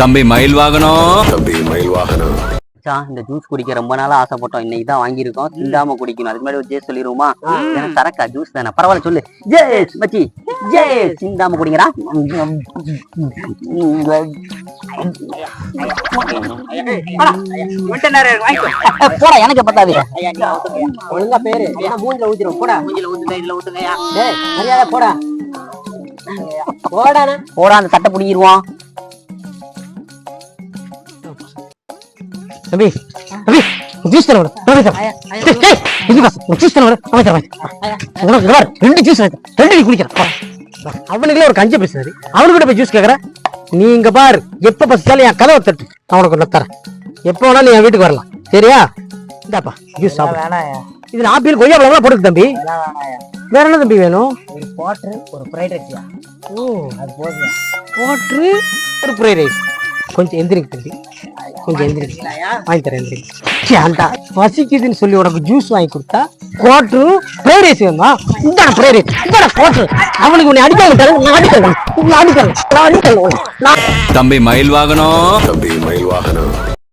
தம்பி மயில் வாகனம். தம்பி மயில் வாகனம். இந்த ஜூஸ் குடிக்க ரொம்ப நாளா ஆசைப்பட்டோம். இன்னைக்கு தான் வாங்கியிருக்கோம். சிந்தாம குடிக்கணும். அதுக்கு முன்னாடி ஒரு ஜேஸ் சொல்லிடுவோமா சரக்கா ஜூஸ் தானே. பரவாயில்ல சொல்லு. ஜேஸ் மச்சி. ஜேஸ் சிந்தாம குடிங்கடா. போடா எனக்கு பத்தாது. ஒழுங்கா பேரு. ஏன்னா மூஞ்சில ஊத்திரும். போடா. டேய் மரியாதை போடா. போடாண்ணா போடா அந்த சட்டை பிடிங்கிருவோம். தம்பி தம்பி ஜூஸ் தர ஜூஸ் தர ரெண்டு ஜூஸ் ரெண்டு நீ குடிக்கிறேன். அவனுக்குள்ள ஒரு கஞ்ச பேசுறாரு அவனுக்கிட்ட போய் ஜூஸ் கேக்குற நீ இங்க பாரு. எப்ப பசிச்சாலும் என் கதவை தட்டு. உனக்கு ஒண்ணு தரேன். எப்போ வேணாலும் நீ என் வீட்டுக்கு வரலாம். சரியா? இந்தாப்பா ஜூஸ் சாப்பிடு. இது ஆப்பிள் கொய்யா பழம்லாம் போடுது தம்பி. வேற என்ன தம்பி வேணும்? ஒரு குவாட்டர் ஒரு ஃப்ரைட் ரைஸ்யா ஓ. அது போதும். வாட்ரு ஒரு ஃப்ரைட் ரைஸ் கொஞ்சம் எந்திரிங்க தம்பி கொஞ்சம் எந்திரிங்க வாங்கி தரேன் எந்திரிங்க ஏன்டா பசிக்குதுன்னு சொல்லி உனக்கு ஜூஸ் வாங்கி கொடுத்தா குவாட்ரு ஃப்ரைட் ரைஸ் வேணுமா இந்தாடா ஃப்ரைட் ரைஸ் இந்தாடா குவாட்ரு அவனுக்கு உன்னை அடிக்க விட்டாரு நான் அடிக்கிறேன் நான் அடிக்கிறேன் நான் அடிக்கிறேன் நான் தம்பி மயில் வாகனம் தம்பி மயில் வாகனம்